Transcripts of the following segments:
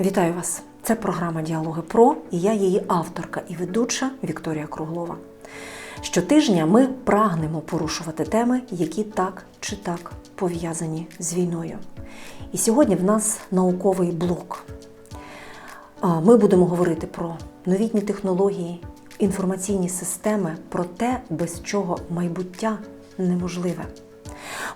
Вітаю вас! Це програма Діалоги Про і я її авторка і ведуча Вікторія Круглова. Щотижня ми прагнемо порушувати теми, які так чи так пов'язані з війною. І сьогодні в нас науковий блок. Ми будемо говорити про новітні технології, інформаційні системи, про те, без чого майбуття неможливе.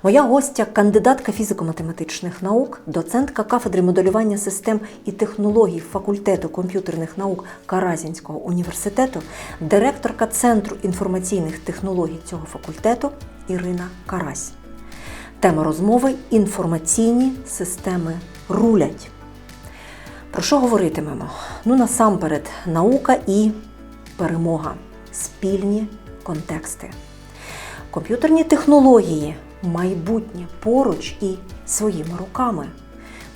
Моя гостя кандидатка фізико-математичних наук, доцентка кафедри моделювання систем і технологій факультету комп'ютерних наук Каразінського університету, директорка Центру інформаційних технологій цього факультету Ірина Карась. Тема розмови інформаційні системи рулять. Про що говоритимемо? Ну, насамперед, наука і перемога, спільні контексти. Комп'ютерні технології, майбутнє поруч і своїми руками.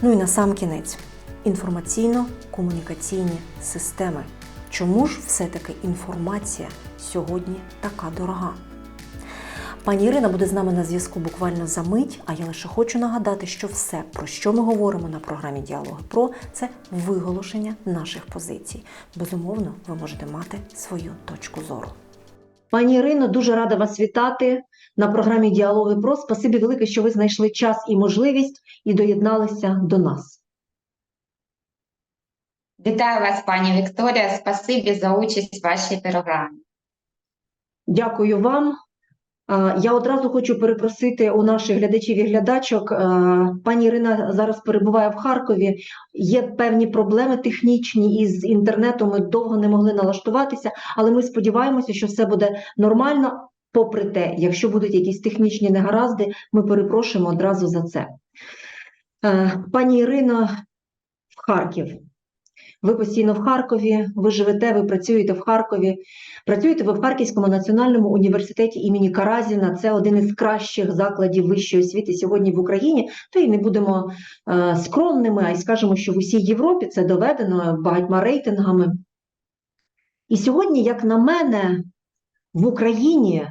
Ну і на сам кінець інформаційно-комунікаційні системи. Чому ж все-таки інформація сьогодні така дорога? Пані Ірина буде з нами на зв'язку буквально за мить, а я лише хочу нагадати, що все, про що ми говоримо на програмі Діалоги Про, це виголошення наших позицій. Безумовно, ви можете мати свою точку зору. Пані Ірино, дуже рада вас вітати на програмі Діалоги Про. Спасибі велике, що ви знайшли час і можливість і доєдналися до нас. Вітаю вас, пані Вікторія. Спасибі за участь в вашій програмі. Дякую вам. Я одразу хочу перепросити у наших глядачів і глядачок. Пані Ірина зараз перебуває в Харкові. Є певні проблеми технічні із інтернетом. Ми довго не могли налаштуватися, але ми сподіваємося, що все буде нормально. Попри те, якщо будуть якісь технічні негаразди, ми перепрошуємо одразу за це. Е, Пані Ірино, в Харків. Ви постійно в Харкові, ви живете, ви працюєте в Харкові. Працюєте ви в Харківському національному університеті імені Каразіна. Це один із кращих закладів вищої освіти сьогодні в Україні. То й не будемо е, скромними, а й скажемо, що в усій Європі це доведено багатьма рейтингами. І сьогодні, як на мене, в Україні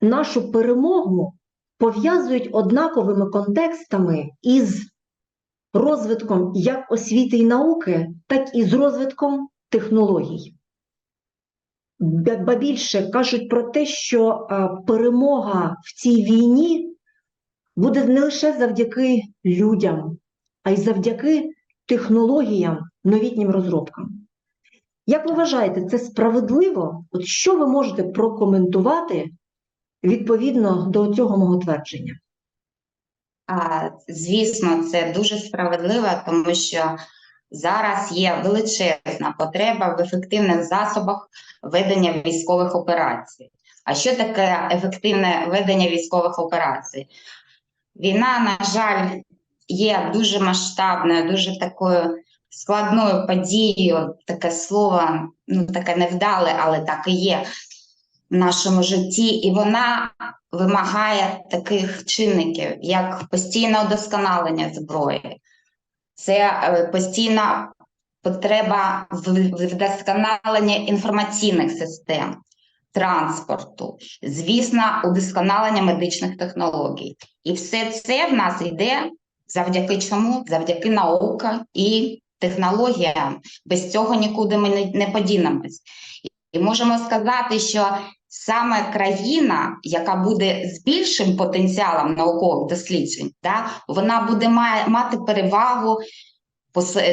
нашу перемогу пов'язують однаковими контекстами із розвитком як освіти і науки, так і з розвитком технологій. Ба більше кажуть про те, що е, перемога в цій війні буде не лише завдяки людям, а й завдяки технологіям, новітнім розробкам. Як ви вважаєте, це справедливо? От що ви можете прокоментувати відповідно до цього мого твердження? А, Звісно, це дуже справедливо, тому що зараз є величезна потреба в ефективних засобах ведення військових операцій. А що таке ефективне ведення військових операцій? Війна, на жаль, є дуже масштабною, дуже такою складною подією, таке слово, ну таке невдале, але так і є в нашому житті, і вона вимагає таких чинників, як постійне удосконалення зброї, це е, постійна потреба в в інформаційних систем, транспорту, звісно, удосконалення медичних технологій. І все це в нас йде завдяки чому? Завдяки науці і технологіям. Без цього нікуди ми не подінемось. І можемо сказати, що саме країна, яка буде з більшим потенціалом наукових досліджень, да, вона буде мати перевагу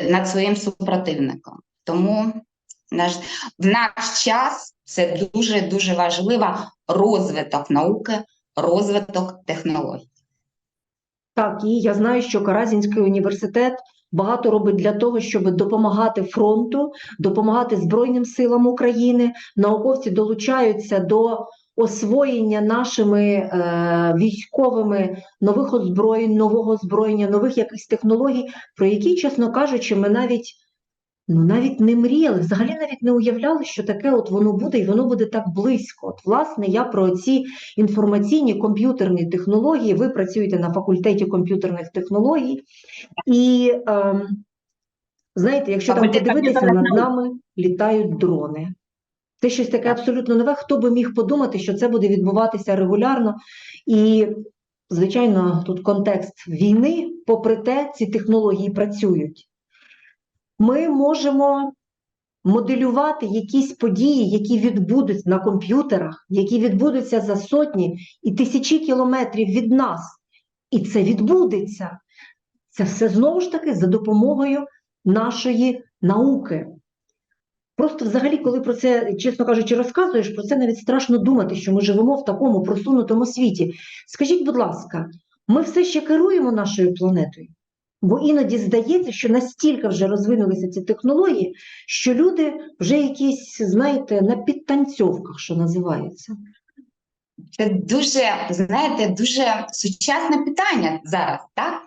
над своїм супротивником. Тому наш, в наш час це дуже дуже важливо розвиток науки, розвиток технологій. Так, і я знаю, що Каразінський університет багато робить для того, щоб допомагати фронту, допомагати Збройним силам України. Науковці долучаються до освоєння нашими е, військовими нових озброєнь, нового озброєння, нових якихось технологій, про які, чесно кажучи, ми навіть. Ну, навіть не мріяли, взагалі навіть не уявляли, що таке от воно буде, і воно буде так близько. От, власне, я про ці інформаційні комп'ютерні технології. Ви працюєте на факультеті комп'ютерних технологій, і ем, знаєте, якщо там подивитися, над нами літають дрони. Це щось таке абсолютно нове. Хто би міг подумати, що це буде відбуватися регулярно? І, звичайно, тут контекст війни, попри те, ці технології працюють. Ми можемо моделювати якісь події, які відбудуться на комп'ютерах, які відбудуться за сотні і тисячі кілометрів від нас. І це відбудеться. Це все знову ж таки за допомогою нашої науки. Просто взагалі, коли про це, чесно кажучи, розказуєш, про це навіть страшно думати, що ми живемо в такому просунутому світі. Скажіть, будь ласка, ми все ще керуємо нашою планетою? Бо іноді здається, що настільки вже розвинулися ці технології, що люди вже якісь, знаєте, на підтанцьовках, що називається. Це дуже, знаєте, дуже сучасне питання зараз, так?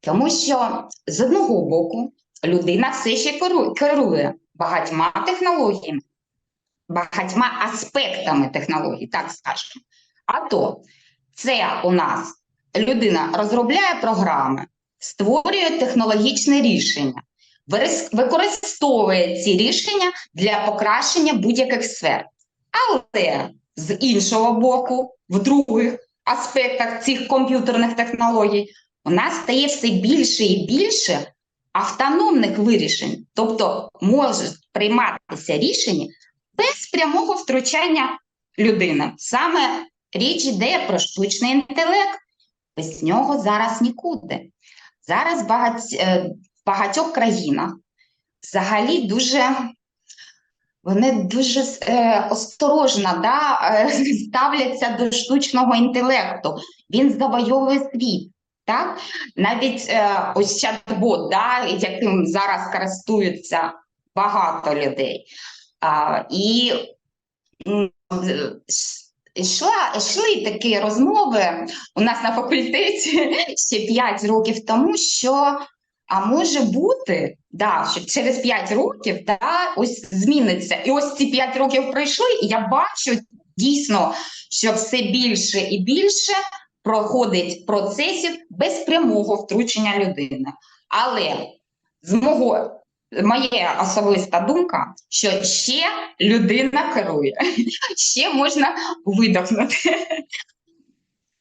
Тому що з одного боку людина все ще керує багатьма технологіями, багатьма аспектами технологій, так скажемо. А то це у нас людина розробляє програми, створює технологічне рішення, використовує ці рішення для покращення будь-яких сфер. Але з іншого боку, в других аспектах цих комп'ютерних технологій, у нас стає все більше і більше автономних вирішень, тобто можуть прийматися рішення без прямого втручання людини. Саме річ йде про штучний інтелект. Без нього зараз нікуди. Зараз е, в багатьох країнах взагалі дуже вони дуже е, осторожно да, е, ставляться до штучного інтелекту. Він завойовує світ. Так? Навіть е, ось чат-бот, да, яким зараз користуються багато людей. А, і м, йшла, йшли такі розмови у нас на факультеті ще 5 років тому, що а може бути, да, що через 5 років да, ось зміниться. І ось ці 5 років пройшли, і я бачу дійсно, що все більше і більше проходить процесів без прямого втручення людини. Але з мого моя особиста думка, що ще людина керує, ще можна видохнути.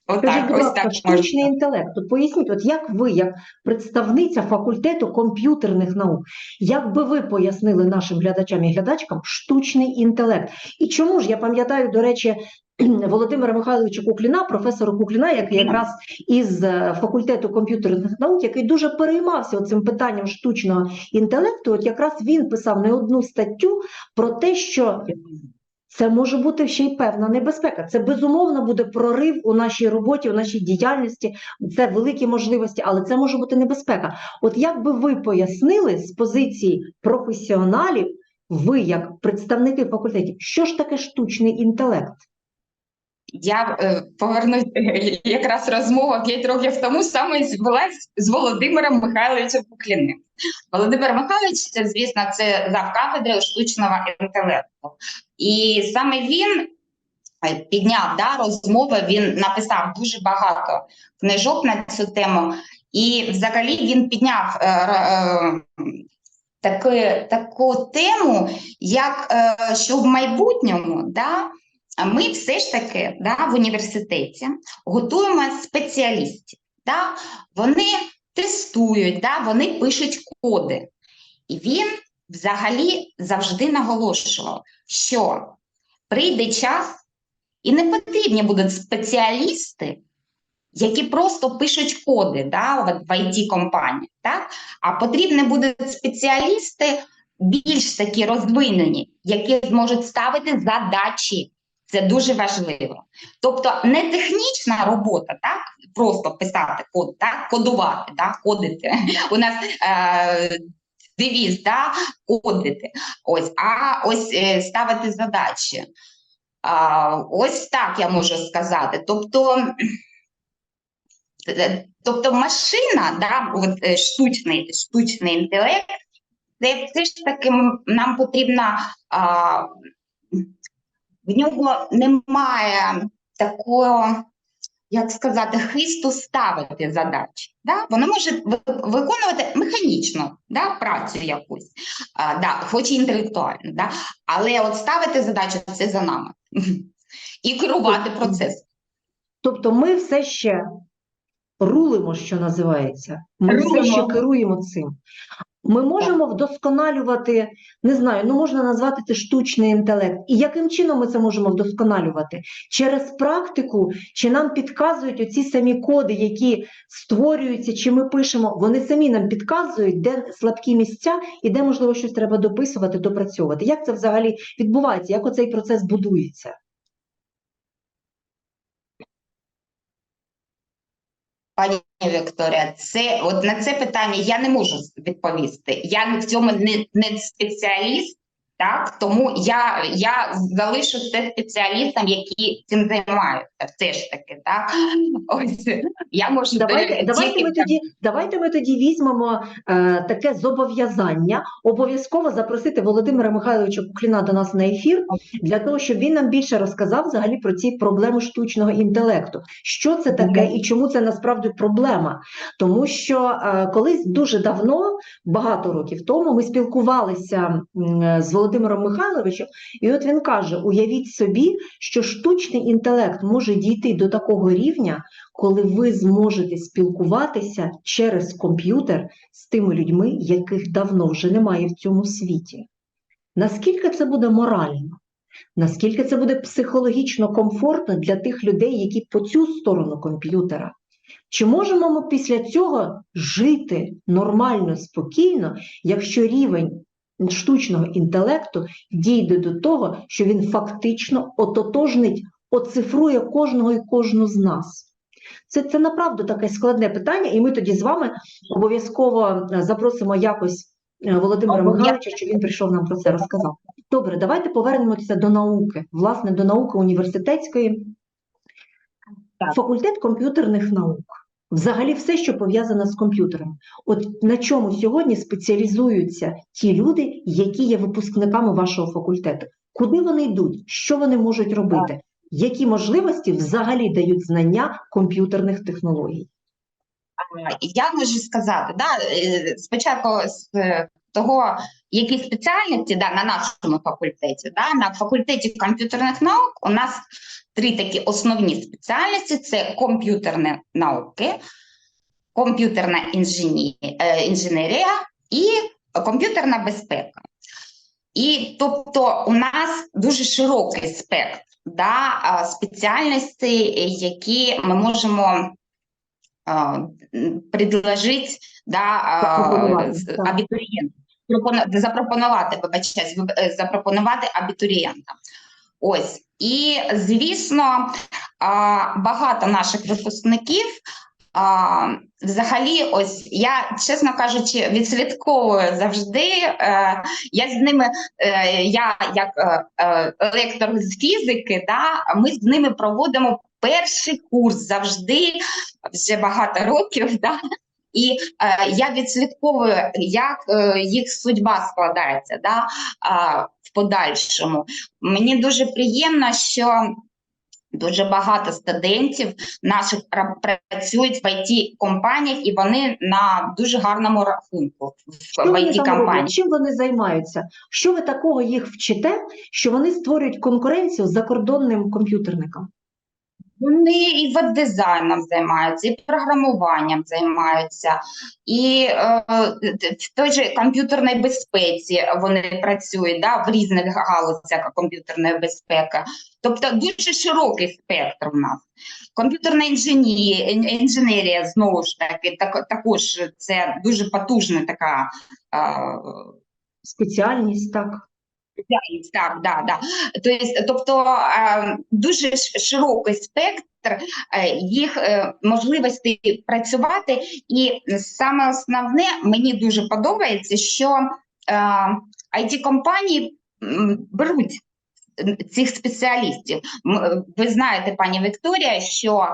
Отак, ось так штучний інтелект. От поясніть, от як ви, як представниця факультету комп'ютерних наук, як би ви пояснили нашим глядачам і глядачкам штучний інтелект? І чому ж я пам'ятаю, до речі, Володимира Михайловича Кукліна, професора Кукліна, який якраз із е, факультету комп'ютерних наук, який дуже переймався цим питанням штучного інтелекту. От якраз він писав не одну статтю про те, що це може бути ще й певна небезпека. Це безумовно буде прорив у нашій роботі, у нашій діяльності. Це великі можливості, але це може бути небезпека. От як би ви пояснили з позиції професіоналів, ви як представники факультетів, що ж таке штучний інтелект? Я е, повернусь якраз розмова 5 років тому саме з- була з- Володимиром Михайловичем Кукліним. Володимир Михайлович, це, звісно, це завкафедри штучного інтелекту. І саме він підняв да, розмови, він написав дуже багато книжок на цю тему. І взагалі він підняв е, е, таки, таку тему, як е, що в майбутньому да, ми все ж таки да, в університеті готуємо спеціалістів. Да? Вони тестують, да? вони пишуть коди. І він взагалі завжди наголошував, що прийде час, і не потрібні будуть спеціалісти, які просто пишуть коди да, в it компанії так? а потрібні будуть спеціалісти більш такі розвинені, які зможуть ставити задачі. Це дуже важливо. Тобто не технічна робота, так просто писати код, так кодувати, так кодити. У нас е, девіз, да, кодити. Ось, а ось е, ставити задачі. А, ось так я можу сказати. Тобто, е, тобто машина, да, от, е, штучний, штучний інтелект, це все ж таки нам потрібна. А, в нього немає такого, як сказати, хисту ставити задачі. Да? Воно може виконувати механічно да, працю якусь, а, да, хоч і інтелектуально, да? але от ставити задачу це за нами. І керувати процесом. Тобто ми все ще рулимо, що називається. Ми все ще керуємо цим. Ми можемо вдосконалювати, не знаю, ну можна назвати це штучний інтелект. І яким чином ми це можемо вдосконалювати? Через практику, чи нам підказують оці самі коди, які створюються, чи ми пишемо, вони самі нам підказують, де слабкі місця і де, можливо, щось треба дописувати, допрацьовувати. Як це взагалі відбувається? Як оцей процес будується? Пані Вікторія, це от на це питання я не можу відповісти. Я в цьому не, не спеціаліст, так тому я, я залишу це спеціалістам, які цим займаються. Все ж таки, так ось я можу Давайте, давайте, ми тоді, давайте ми тоді візьмемо е, таке зобов'язання обов'язково запросити Володимира Михайловича Кукліна до нас на ефір для того, щоб він нам більше розказав взагалі про ці проблеми штучного інтелекту. Що це таке і чому це насправді проблема? Тому що е, колись дуже давно, багато років тому, ми спілкувалися м, з Володимиром Михайловичем, і от він каже: уявіть собі, що штучний інтелект може дійти до такого рівня, коли ви зможете спілкуватися через комп'ютер з тими людьми, яких давно вже немає в цьому світі. Наскільки це буде морально? Наскільки це буде психологічно комфортно для тих людей, які по цю сторону комп'ютера? Чи можемо ми після цього жити нормально, спокійно, якщо рівень штучного інтелекту дійде до того, що він фактично ототожнить, оцифрує кожного і кожну з нас? Це, це направду таке складне питання, і ми тоді з вами обов'язково е, запросимо якось е, Володимира Михайловича, щоб він прийшов нам про це розказав. Добре, давайте повернемося до науки, власне, до науки університетської. Так. Факультет комп'ютерних наук. Взагалі все, що пов'язане з комп'ютером. От на чому сьогодні спеціалізуються ті люди, які є випускниками вашого факультету? Куди вони йдуть? Що вони можуть робити? Які можливості взагалі дають знання комп'ютерних технологій? Я можу сказати, да, е, спочатку з е, того, які спеціальності да, на нашому факультеті. Да, на факультеті комп'ютерних наук у нас три такі основні спеціальності: це комп'ютерні науки, комп'ютерна е, інженерія і комп'ютерна безпека. І тобто у нас дуже широкий спектр да, спеціальностей, які ми можемо м, да, абітурієнтам. Запропонувати, вибачаюсь, виб- е, запропонувати абітурієнтам. Ось. І, звісно, багато наших випускників взагалі, ось я, чесно кажучи, відслідковую завжди. Е, я з ними, е, я як е, е, лектор з фізики, да, ми з ними проводимо перший курс завжди вже багато років. Да, і е, я відслідковую, як е, їх судьба складається да, в подальшому. Мені дуже приємно, що дуже багато студентів наших працюють в it компаніях і вони на дуже гарному рахунку в it компаніях Чим вони займаються? Що ви такого їх вчите, що вони створюють конкуренцію закордонним комп'ютерникам? Вони і веб-дизайном займаються, і програмуванням займаються, і е, в той же комп'ютерній безпеці вони працюють да, в різних галузях комп'ютерної безпеки. Тобто дуже широкий спектр у нас. Комп'ютерна інженерія, інженерія знову ж таки, так, також це дуже потужна така. Е, Спеціальність, так. Так, да, да. Тобто е, дуже широкий спектр е, їх е, можливостей працювати, і саме основне мені дуже подобається, що it компанії беруть цих спеціалістів. М, Ви знаєте, пані Вікторія, що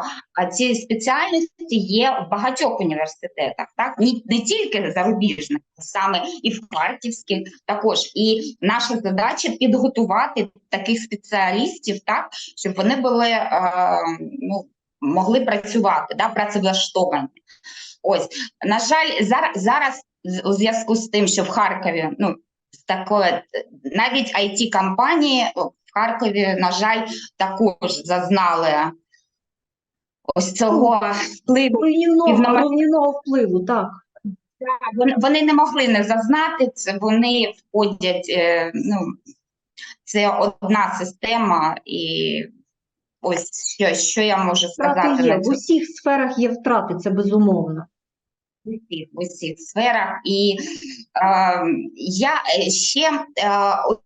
ці спеціальності є в багатьох університетах, так не, тільки зарубіжних, саме і в Харківських також. І наша задача підготувати таких спеціалістів, так щоб вони були е, ну, могли працювати, да, працевлаштовані. Ось на жаль, зараз зараз у зв'язку з тим, що в Харкові ну з навіть it компанії в Харкові, на жаль, також зазнали ось цього впливу Руйнівного, впливу, так. Вони, вони не могли не зазнати це, вони входять, е, ну, це одна система, і ось що, що я можу сказати Втрати є, в усіх сферах є втрати, це безумовно. Усіх, усіх сферах. І е, я е, ще, е,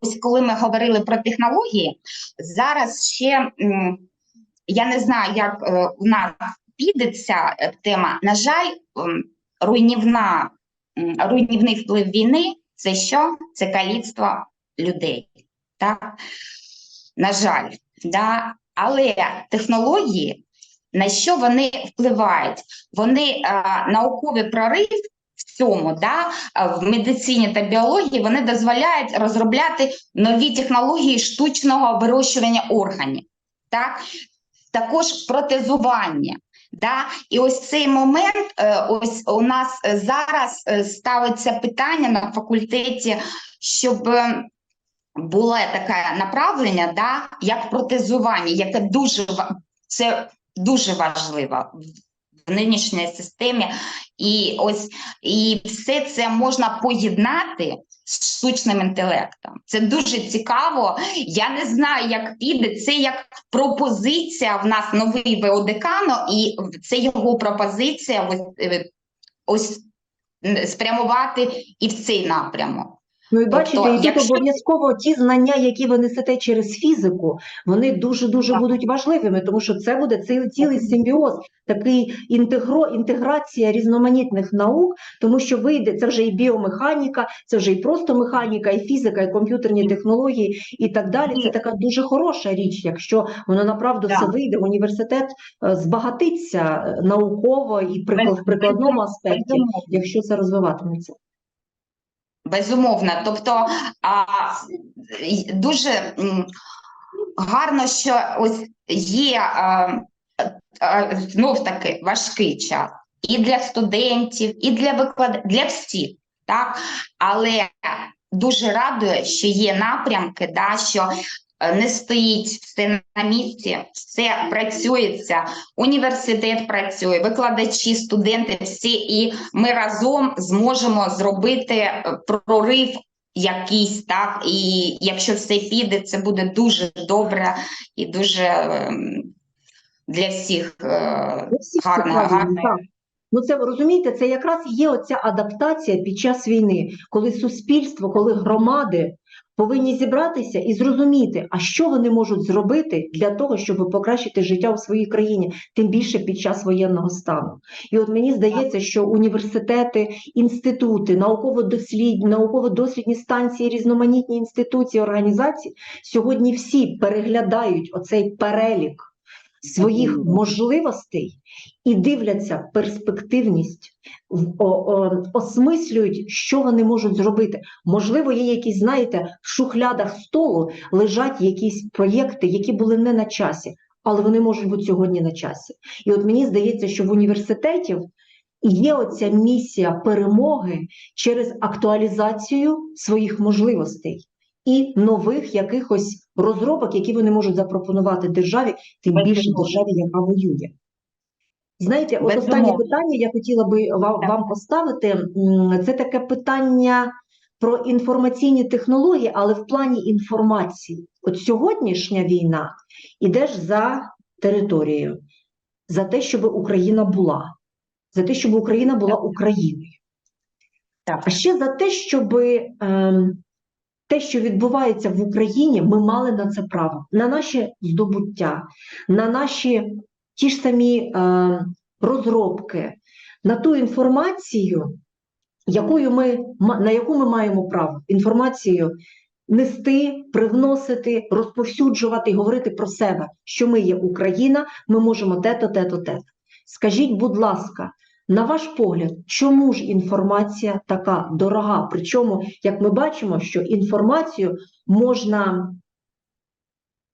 ось коли ми говорили про технології, зараз ще м, я не знаю, як е, у нас піде ця е, тема. На жаль, м, руйнівна, м, руйнівний вплив війни це що? Це каліцтво людей. Так? На жаль, да? але технології, на що вони впливають? Вони е, науковий прорив в цьому, да, е, в медицині та біології, вони дозволяють розробляти нові технології штучного вирощування органів. Так? Також протезування. Да? І ось цей момент, е, ось у нас зараз ставиться питання на факультеті, щоб було таке направлення, да, як протезування, яке дуже це дуже важливо в нинішній системі. І ось і все це можна поєднати з штучним інтелектом. Це дуже цікаво. Я не знаю, як піде. Це як пропозиція в нас новий ВОДКАНО, і це його пропозиція ось, е, ось спрямувати і в цей напрямок. Ну і Тобто, бачите, і тут якщо- обов'язково ті знання, які ви несете через фізику, вони дуже-дуже Так. будуть важливими, тому що це буде цілий, цілий симбіоз, такий інтегро, інтеграція різноманітних наук, тому що вийде, це вже і біомеханіка, це вже і просто механіка, і фізика, і комп'ютерні технології, і так далі. Це така дуже хороша річ, якщо воно направду все вийде, університет е, збагатиться е, науково і в прикладному аспекті, якщо це розвиватиметься. Безумовно, тобто а, дуже гарно, що ось є а, а, знов таки важкий час і для студентів, і для виклад... для всіх, так? Але дуже радує, що є напрямки, да, що не стоїть все на місці, все працюється, університет працює, викладачі, студенти, всі, і ми разом зможемо зробити е, прорив якийсь, так, і якщо все піде, це буде дуже добре і дуже ем, для всіх е, це гарно, гарно. Ну, це розумієте, це якраз є оця адаптація під час війни, коли суспільство, коли громади повинні зібратися і зрозуміти, а що вони можуть зробити для того, щоб покращити життя у своїй країні, тим більше під час воєнного стану. І от мені здається, що університети, інститути, науково-дослідні, науково-дослідні станції, різноманітні інституції, організації сьогодні всі переглядають оцей перелік своїх можливостей і дивляться перспективність, осмислюють, що вони можуть зробити. Можливо, є якісь, знаєте, в шухлядах столу лежать якісь проєкти, які були не на часі, але вони можуть бути сьогодні на часі. І от мені здається, що в університетів є оця місія перемоги через актуалізацію своїх можливостей. І нових якихось розробок, які вони можуть запропонувати державі, тим більше державі, яка воює. Знаєте, от останнє питання я хотіла би вам, поставити. Це таке питання про інформаційні технології, але в плані інформації. От сьогоднішня війна іде ж за територією, за те, щоб Україна була, за те, щоб Україна була Україною. Так. А ще за те, щоб ем, те, що відбувається в Україні, ми мали на це право, на наші здобуття, на наші ті ж самі е, розробки, на ту інформацію, якою ми, на яку ми маємо право. Інформацію нести, привносити, розповсюджувати і говорити про себе, що ми є Україна, ми можемо те-то, те-то, те. Скажіть, будь ласка, на ваш погляд, чому ж інформація така дорога? Причому, як ми бачимо, що інформацію можна,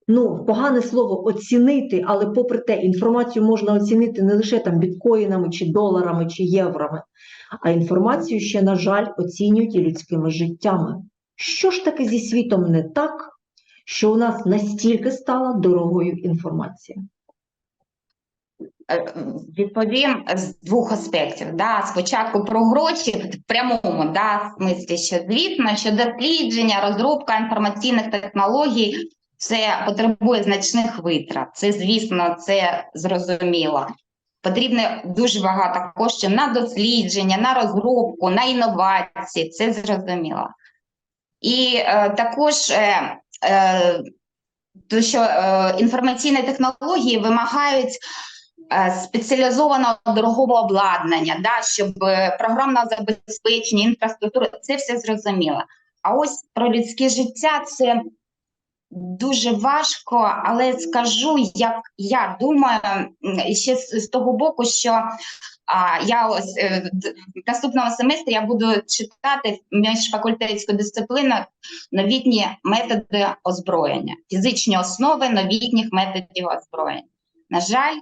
ну, погане слово, оцінити, але попри те, інформацію можна оцінити не лише там біткоїнами, чи доларами, чи єврами, а інформацію ще, на жаль, оцінюють і людськими життями. Що ж таки зі світом не так, що у нас настільки стала дорогою інформація? Е, Відповім з двох аспектів. Да. Спочатку про гроші в прямому да, смислі, що звісно, що дослідження, розробка інформаційних технологій це потребує значних витрат. Це, звісно, це зрозуміло. Потрібно дуже багато коштів на дослідження, на розробку, на інновації. Це зрозуміло. І е, також е, е, то, що е, інформаційні технології вимагають спеціалізованого дорогого обладнання, да, щоб е, програмне забезпечення, інфраструктура, це все зрозуміло. А ось про людське життя це дуже важко, але скажу, як я думаю, ще з, з того боку, що а, я ось е, д- наступного семестру я буду читати міжфакультетську дисципліну новітні методи озброєння, фізичні основи новітніх методів озброєння. На жаль,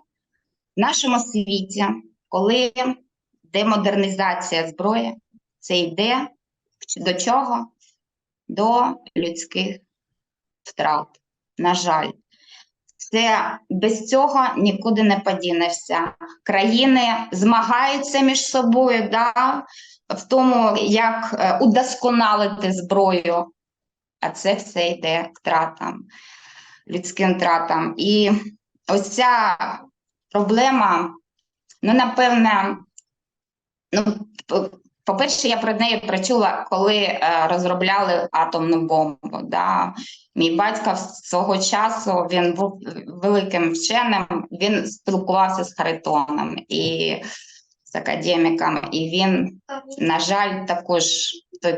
в нашому світі, коли демодернізація зброї, це йде до чого? До людських втрат. На жаль, це без цього нікуди не подінешся. Країни змагаються між собою да, в тому, як е, удосконалити зброю, а це все йде втратам, людським втратам. І ось ця проблема, ну, напевне, ну, по-перше, я про неї прочула, коли е, розробляли атомну бомбу. Да. Мій батько свого часу він був великим вченим, він спілкувався з Харитоном і з академіками, і він, на жаль, також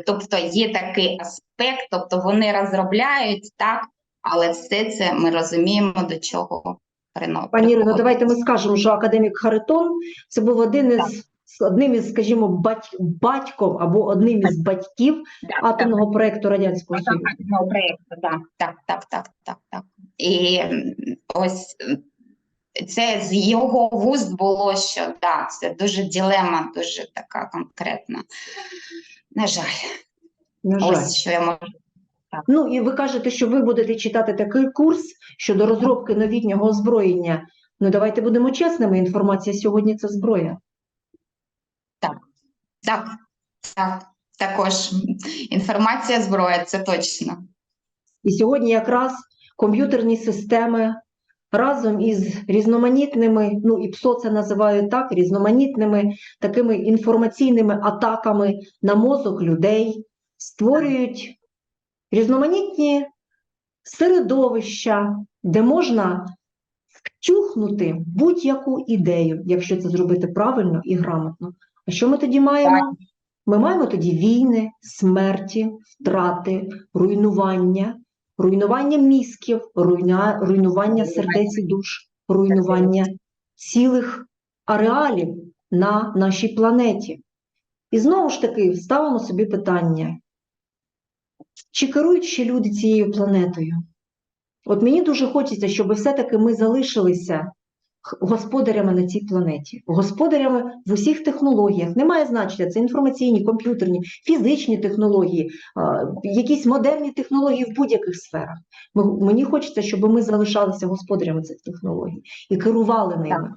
тобто є такий аспект, тобто вони розробляють так, але все це ми розуміємо, до чого прино- Пані Ірино, давайте ми скажемо, що академік Харитон це був один із одним із, скажімо, бать, батьком або одним із батьків Да, атомного проекту радянського Союзу. атомного проєкту, да. так, так, так, так, так. І ось це з його вуст було, що да, це дуже дилема, дуже така конкретна. На жаль, На жаль. ось що я можу. Ну і ви кажете, що ви будете читати такий курс щодо розробки новітнього озброєння. Ну давайте будемо чесними. Інформація сьогодні це зброя. Так, так, також інформація зброя, це точно. І сьогодні якраз комп'ютерні системи разом із різноманітними, ну і ПСО це називають так, різноманітними такими інформаційними атаками на мозок людей створюють різноманітні середовища, де можна втюхнути будь-яку ідею, якщо це зробити правильно і грамотно. А що ми тоді маємо? Ми маємо тоді війни, смерті, втрати, руйнування, руйнування мізків, руйна, руйнування сердець і душ, руйнування цілих ареалів на нашій планеті. І знову ж таки ставимо собі питання: чи керують ще люди цією планетою? От мені дуже хочеться, щоб все-таки ми залишилися господарями на цій планеті, господарями в усіх технологіях. Немає значення, це інформаційні, комп'ютерні, фізичні технології, якісь модерні технології в будь-яких сферах. Мені хочеться, щоб ми залишалися господарями цих технологій і керували ними.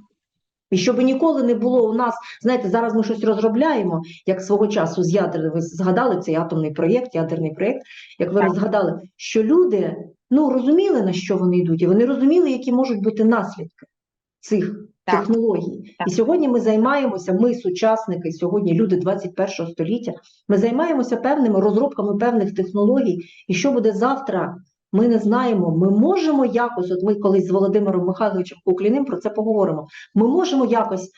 І щоб ніколи не було у нас, знаєте, зараз ми щось розробляємо, як свого часу з ядерним, ви згадали цей атомний проєкт, ядерний проєкт, як ви Так. розгадали, що люди ну, розуміли, на що вони йдуть, і вони розуміли, які можуть бути наслідки цих Так. технологій. Так. І сьогодні ми займаємося, ми, сучасники, сьогодні люди 21 століття, ми займаємося певними розробками певних технологій. І що буде завтра, ми не знаємо. Ми можемо якось, от ми колись з Володимиром Михайловичем Кукліним про це поговоримо. Ми можемо якось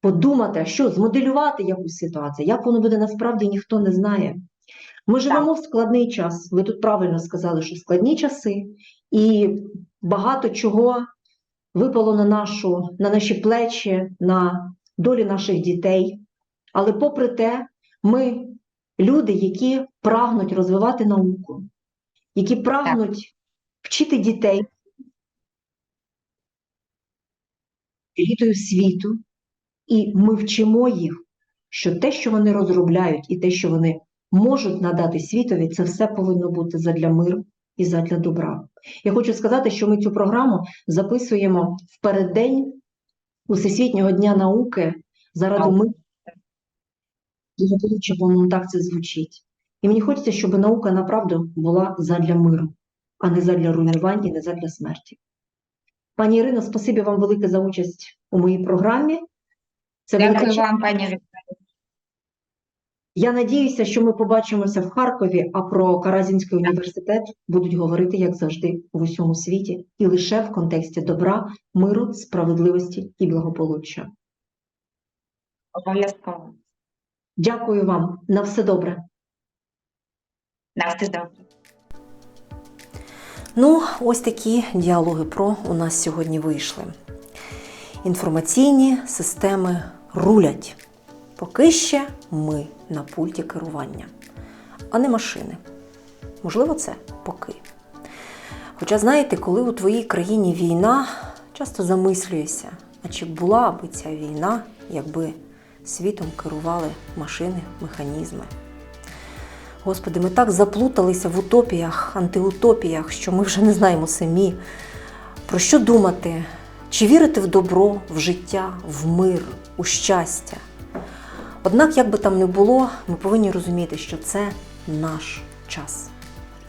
подумати, що змоделювати якусь ситуацію, як воно буде насправді, ніхто не знає. Ми живемо в складний час. Ви тут правильно сказали, що складні часи, і багато чого випало на нашу, на наші плечі, на долі наших дітей. Але попри те, ми люди, які прагнуть розвивати науку, які прагнуть вчити дітей елітою світу, і ми вчимо їх, що те, що вони розробляють, і те, що вони можуть надати світові, це все повинно бути задля миру і задля добра. Я хочу сказати, що ми цю програму записуємо в переддень Усесвітнього дня науки заради Так. миру. Благополуччя, воно так це звучить. І мені хочеться, щоб наука направду була задля миру, а не задля руйнування, не задля смерті. Пані Ірино, спасибі вам велике за участь у моїй програмі. Це Дякую честь. вам, пані Вікторія. Я надіюся, що ми побачимося в Харкові, а про Каразінський університет будуть говорити, як завжди, в усьому світі, і лише в контексті добра, миру, справедливості і благополуччя. Обов'язково. Дякую вам. На все добре. На все добре. Ну, ось такі діалоги про у нас сьогодні вийшли. Інформаційні системи рулять. Поки ще ми на пульті керування, а не машини. Можливо, це поки. Хоча, знаєте, коли у твоїй країні війна, часто замислюєшся, а чи була би ця війна, якби світом керували машини, механізми. Господи, ми так заплуталися в утопіях, антиутопіях, що ми вже не знаємо самі, про що думати, чи вірити в добро, в життя, в мир, у щастя. Однак, як би там не було, ми повинні розуміти, що це наш час.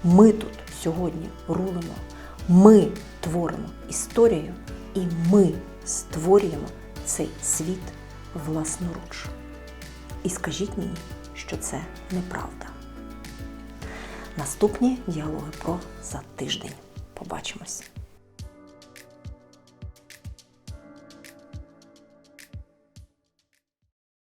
Ми тут сьогодні рулимо, ми творимо історію і ми створюємо цей світ власноруч. І скажіть мені, що це неправда. Наступні діалоги про за тиждень. Побачимось.